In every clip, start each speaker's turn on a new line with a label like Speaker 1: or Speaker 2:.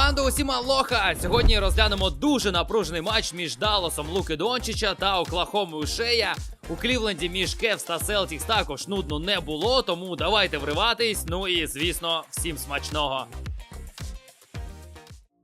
Speaker 1: команду, усім алоха! Сьогодні розглянемо дуже напружений матч між Далласом Луки Дончича та Оклахомою Шея. У Клівленді між Кевс та Селтікс також нудно не було, тому давайте вриватись. Ну і звісно, всім смачного.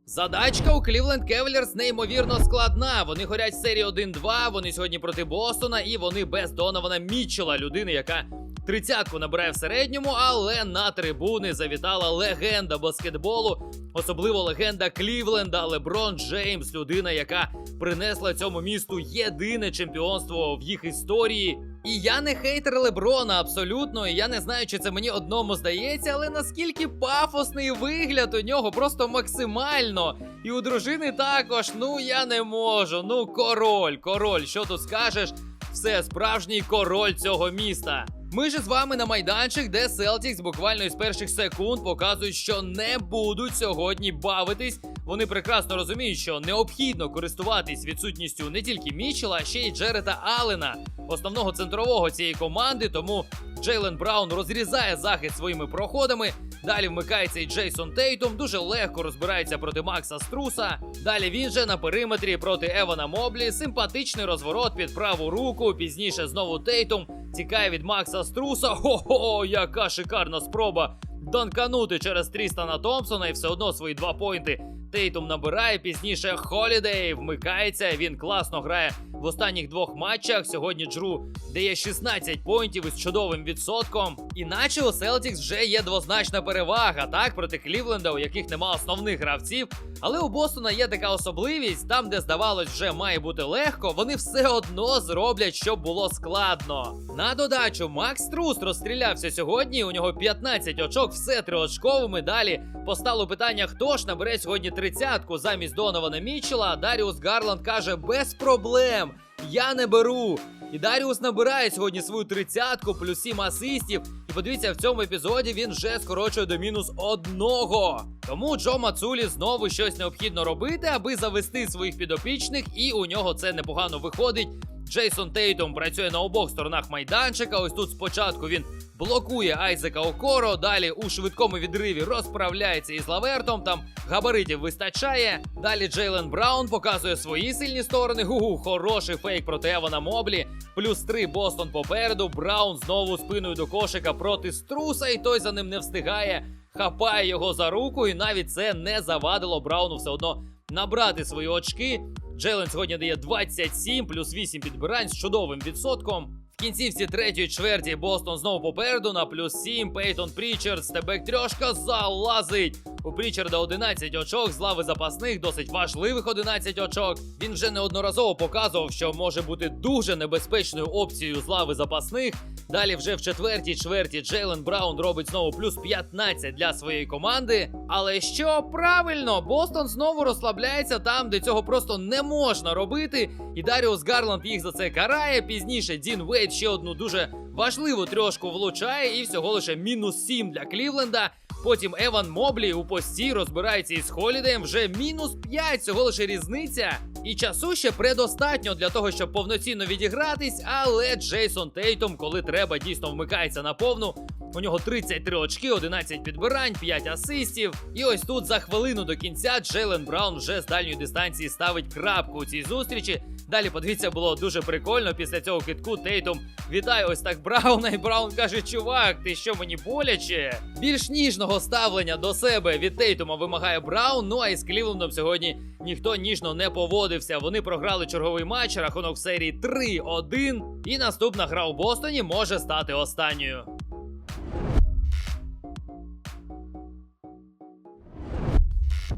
Speaker 1: Задачка у Cleveland Cavaliers неймовірно складна. Вони горять серії 1-2, вони сьогодні проти Бостона, і вони без Донована Мітчела, людини, яка тридцятку набирає в середньому, але на трибуни завітала легенда баскетболу, особливо легенда Клівленда, Леброн Джеймс, людина, яка принесла цьому місту єдине чемпіонство в їх історії. І я не хейтер Леброна абсолютно. І я не знаю, чи це мені одному здається, але наскільки пафосний вигляд у нього просто максимально. І у дружини також. Ну я не можу. Ну, король, король, що тут скажеш? Все, справжній король цього міста. Ми ж з вами на майданчик, де Celtics буквально із перших секунд показують, що не будуть сьогодні бавитись. Вони прекрасно розуміють, що необхідно користуватись відсутністю не тільки Мічела, а ще й Джерета Аллена, основного центрового цієї команди. Тому Джейлен Браун розрізає захист своїми проходами. Далі вмикається і Джейсон Тейтум, дуже легко розбирається проти Макса Струса. Далі він же на периметрі проти Евана Моблі. Симпатичний розворот під праву руку. Пізніше знову Тейтум тікає від Макса Струса. Хо-хо, яка шикарна спроба данканути через Трістана Томпсона і все одно свої два поінти. Тейтум набирає пізніше Холідей вмикається. Він класно грає в останніх двох матчах. Сьогодні Джру дає 16 поінтів із чудовим відсотком. Іначе у Селтікс вже є двозначна перевага, так проти Клівленда, у яких нема основних гравців. Але у Бостона є така особливість, там, де здавалось, вже має бути легко, вони все одно зроблять, щоб було складно. На додачу, Макс Трус розстрілявся сьогодні. У нього 15 очок, все триочковими. Далі постало питання, хто ж набере сьогодні тридцятку замість Донована Мітчела. Даріус Гарланд каже: без проблем. Я не беру. І Даріус набирає сьогодні свою тридцятку, плюс 7 асистів. І подивіться, в цьому епізоді він вже скорочує до мінус одного. Тому Джо Мацулі знову щось необхідно робити, аби завести своїх підопічних, і у нього це непогано виходить. Джейсон Тейтом працює на обох сторонах майданчика. Ось тут спочатку він блокує Айзека Окоро. Далі у швидкому відриві розправляється із Лавертом. Там габаритів вистачає. Далі Джейлен Браун показує свої сильні сторони. Гу-гу, хороший фейк проти Евана Моблі. Плюс три Бостон попереду. Браун знову спиною до кошика проти Струса, і той за ним не встигає. Хапає його за руку, і навіть це не завадило Брауну все одно набрати свої очки. Джейлен сьогодні дає 27 плюс 8 підбирань з чудовим відсотком. В кінцівці третьої чверті Бостон знову попереду на плюс 7. Пейтон Прічард, стебек трьошка залазить. У Прічарда 11 очок з лави запасних, досить важливих 11 очок. Він вже неодноразово показував, що може бути дуже небезпечною опцією з лави запасних. Далі вже в четвертій чверті Джейлен Браун робить знову плюс 15 для своєї команди. Але що правильно, Бостон знову розслабляється там, де цього просто не можна робити. І Даріус Гарланд їх за це карає. Пізніше Дін Вейт ще одну дуже важливу трьошку влучає, і всього лише мінус 7 для Клівленда. Потім Еван Моблі у пості розбирається із Холідеєм вже мінус 5, цього лише різниця. І часу ще предостатньо для того, щоб повноцінно відігратись, але Джейсон Тейтом, коли треба, дійсно вмикається на повну. У нього 33 очки, 11 підбирань, 5 асистів. І ось тут за хвилину до кінця Джейлен Браун вже з дальньої дистанції ставить крапку у цій зустрічі. Далі, подивіться, було дуже прикольно. Після цього китку Тейтум вітає ось так Брауна. І Браун каже: Чувак, ти що мені боляче? Більш ніжного ставлення до себе від Тейтума вимагає Браун. Ну а із Клівлендом сьогодні ніхто ніжно не поводився. Вони програли черговий матч, рахунок серії 3-1. І наступна гра у Бостоні може стати останньою.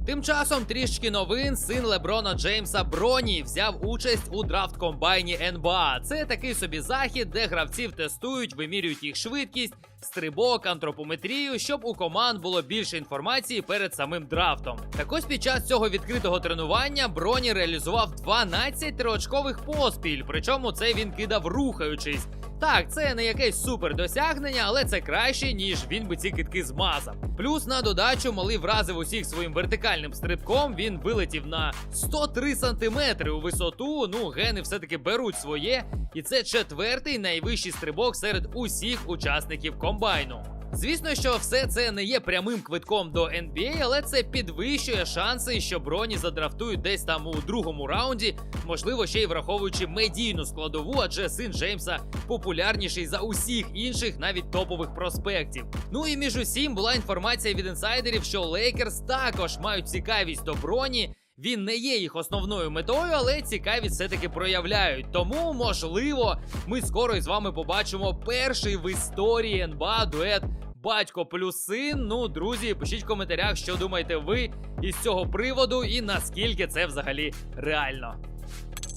Speaker 1: Тим часом трішки новин син Леброна Джеймса Броні взяв участь у драфт комбайні НБА. Це такий собі захід, де гравців тестують, вимірюють їх швидкість, стрибок, антропометрію, щоб у команд було більше інформації перед самим драфтом. Так ось під час цього відкритого тренування Броні реалізував 12 триочкових поспіль. Причому це він кидав рухаючись. Так, це не якесь супер досягнення, але це краще, ніж він би ці китки змазав. Плюс на додачу малий вразив усіх своїм вертикальним стрибком. Він вилетів на 103 сантиметри у висоту. Ну, гени все-таки беруть своє. І це четвертий найвищий стрибок серед усіх учасників комбайну. Звісно, що все це не є прямим квитком до NBA, але це підвищує шанси, що броні задрафтують десь там у другому раунді, можливо, ще й враховуючи медійну складову, адже син Джеймса популярніший за усіх інших, навіть топових проспектів. Ну і між усім була інформація від інсайдерів, що Лейкерс також мають цікавість до броні. Він не є їх основною метою, але цікавість все-таки проявляють. Тому, можливо, ми скоро із вами побачимо перший в історії НБА дует батько плюс син. Ну, друзі, пишіть в коментарях, що думаєте ви із цього приводу і наскільки це взагалі реально.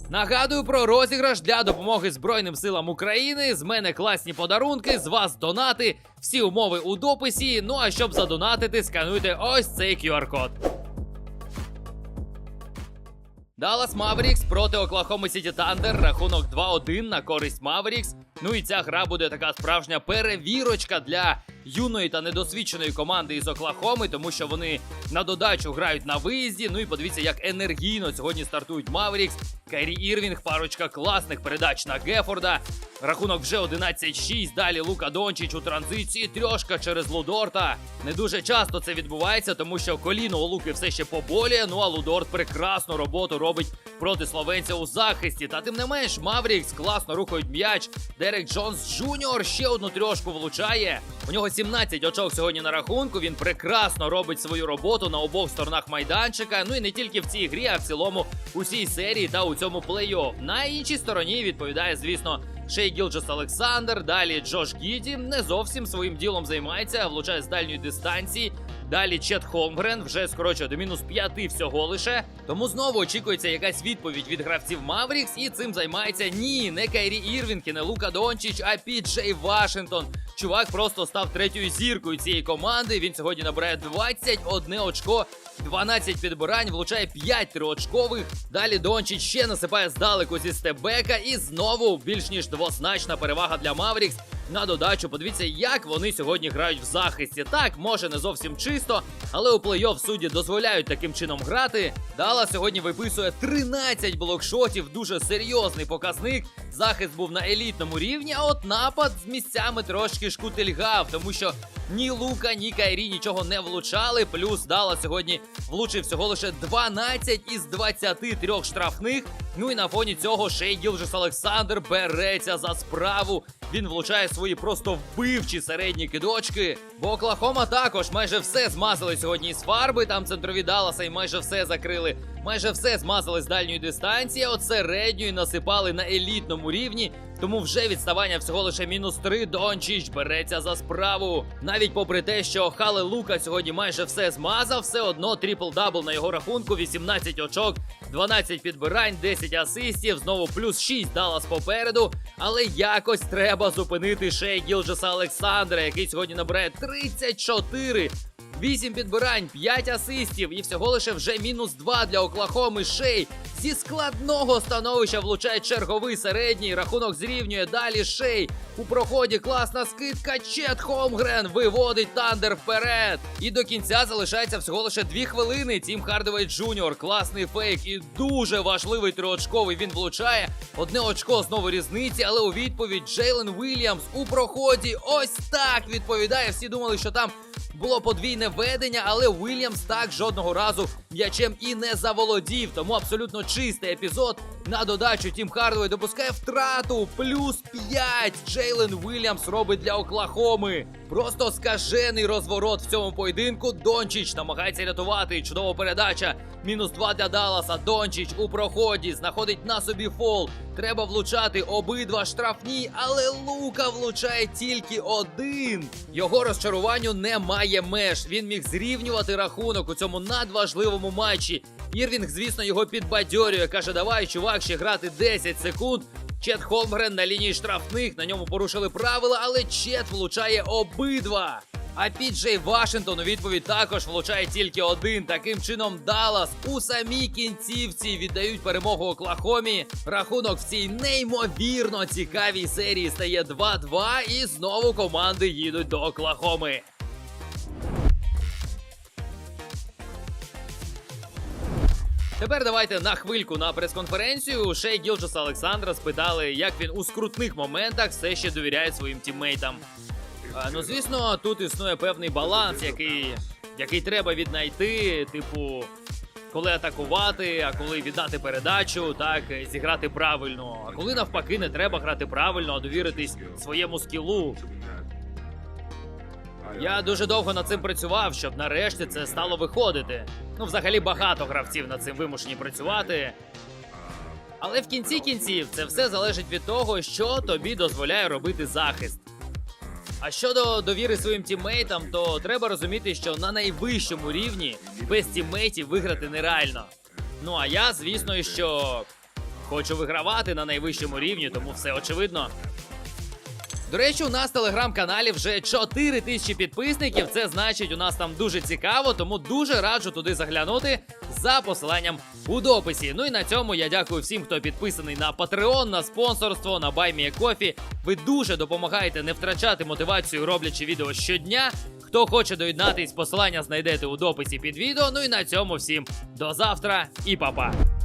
Speaker 1: Нагадую про розіграш для допомоги Збройним силам України. З мене класні подарунки, з вас донати. Всі умови у дописі. Ну а щоб задонатити, скануйте ось цей QR-код. Даллас Маверікс проти Оклахоми Сіті Тандер. Рахунок 2-1 на користь Маверікс. Ну і ця гра буде така справжня перевірочка для юної та недосвідченої команди із Оклахоми, тому що вони на додачу грають на виїзді. Ну і подивіться, як енергійно сьогодні стартують Маверікс. Кайрі Ірвінг, парочка класних передач на Гефорда. Рахунок вже 11-6. Далі Лука Дончич у транзиції. Трьошка через Лудорта. Не дуже часто це відбувається, тому що коліно у Луки все ще поболіє. Ну а Лудорт прекрасну роботу робить проти словенця у захисті. Та тим не менш, Маврікс класно рухають м'яч. Дерек Джонс Джуніор ще одну трьошку влучає. У нього 17 очок сьогодні на рахунку. Він прекрасно робить свою роботу на обох сторонах майданчика. Ну і не тільки в цій грі, а в цілому усій серії та у цьому плей-офф. На іншій стороні відповідає, звісно. Шей Гілджес Олександр, далі Джош Гіді не зовсім своїм ділом займається, влучає з дальньої дистанції. Далі Чет Холмгрен вже скорочує до мінус п'яти всього лише. Тому знову очікується якась відповідь від гравців Маврікс, і цим займається ні, не Кайрі Ірвінг і не Лука Дончич, а Піджей Вашингтон. Чувак просто став третьою зіркою цієї команди. Він сьогодні набирає 21 очко. 12 підбирань, влучає 5 триочкових. Далі Дончич ще насипає здалеку зі стебека. І знову більш ніж двозначна перевага для Маврікс. На додачу, подивіться, як вони сьогодні грають в захисті. Так, може не зовсім чисто, але у плей-офф судді дозволяють таким чином грати. Дала сьогодні виписує 13 блокшотів, дуже серйозний показник. Захист був на елітному рівні, а от напад з місцями трошки шкутильгав, тому що ні Лука, ні Кайрі нічого не влучали. Плюс Дала сьогодні влучив всього лише 12 із 23 штрафних. Ну і на фоні цього Шей Гілджес Олександр береться за справу. Він влучає свої просто вбивчі середні кидочки. Бо Оклахома також майже все змазали сьогодні із фарби. Там центрові Далласа і майже все закрили. Майже все змазали з дальньої дистанції, от середньої насипали на елітному рівні. Тому вже відставання всього лише мінус 3. Дончич береться за справу. Навіть попри те, що Хале Лука сьогодні майже все змазав, все одно трипл-дабл на його рахунку, 18 очок, 12 підбирань, 10 асистів, знову плюс 6 Даллас попереду. Але якось треба зупинити Шей Гілджеса Олександра, який сьогодні набирає 34. 8 підбирань, 5 асистів і всього лише вже мінус 2 для Оклахоми Шей. Зі складного становища влучає черговий середній. Рахунок зрівнює далі Шей. У проході класна скидка. Чет Холмгрен виводить Тандер вперед. І до кінця залишається всього лише 2 хвилини. Тім Хардовей Джуніор. Класний фейк і дуже важливий триочковий. Він влучає. Одне очко знову різниці, але у відповідь Джейлен Вільямс у проході. Ось так відповідає. Всі думали, що там було подвійне ведення, але Уільямс так жодного разу м'ячем і не заволодів. Тому абсолютно чистий епізод. На додачу Тім Хардовей допускає втрату. Плюс 5. Джейлен Вільямс робить для Оклахоми. Просто скажений розворот в цьому поєдинку. Дончич намагається рятувати. Чудова передача. Мінус 2 для Далласа. Дончич у проході знаходить на собі фол. Треба влучати обидва штрафні, але Лука влучає тільки один. Його розчаруванню немає меж. Він міг зрівнювати рахунок у цьому надважливому матчі. Ірвінг, звісно, його підбадьорює. Каже, давай, чувак, ще грати 10 секунд. Чет Холмгрен на лінії штрафних. На ньому порушили правила, але Чет влучає обидва. А Піджей Вашингтон у відповідь також влучає тільки один. Таким чином, Даллас у самій кінцівці віддають перемогу Оклахомі. Рахунок в цій неймовірно цікавій серії стає 2-2, і знову команди їдуть до Оклахоми. Тепер давайте на хвильку на прес-конференцію. Шей Гілджеса Олександра спитали, як він у скрутних моментах все ще довіряє своїм тіммейтам. Ну звісно, тут існує певний баланс, який, який треба віднайти, типу. Коли атакувати, а коли віддати передачу, так зіграти правильно. А коли навпаки не треба грати правильно, а довіритись своєму скілу. Я дуже довго над цим працював, щоб нарешті це стало виходити. Ну, взагалі багато гравців над цим вимушені працювати. Але в кінці кінців це все залежить від того, що тобі дозволяє робити захист. А щодо довіри своїм тіммейтам, то треба розуміти, що на найвищому рівні без тіммейтів виграти нереально. Ну а я, звісно, що хочу вигравати на найвищому рівні, тому все очевидно. До речі, у нас в телеграм-каналі вже 4 тисячі підписників. Це значить, у нас там дуже цікаво, тому дуже раджу туди заглянути за посиланням у дописі. Ну і на цьому я дякую всім, хто підписаний на Patreon, на спонсорство, на BuyMeACoffee. Ви дуже допомагаєте не втрачати мотивацію, роблячи відео щодня. Хто хоче доєднатись, посилання знайдете у дописі під відео. Ну і на цьому всім до завтра і па-па.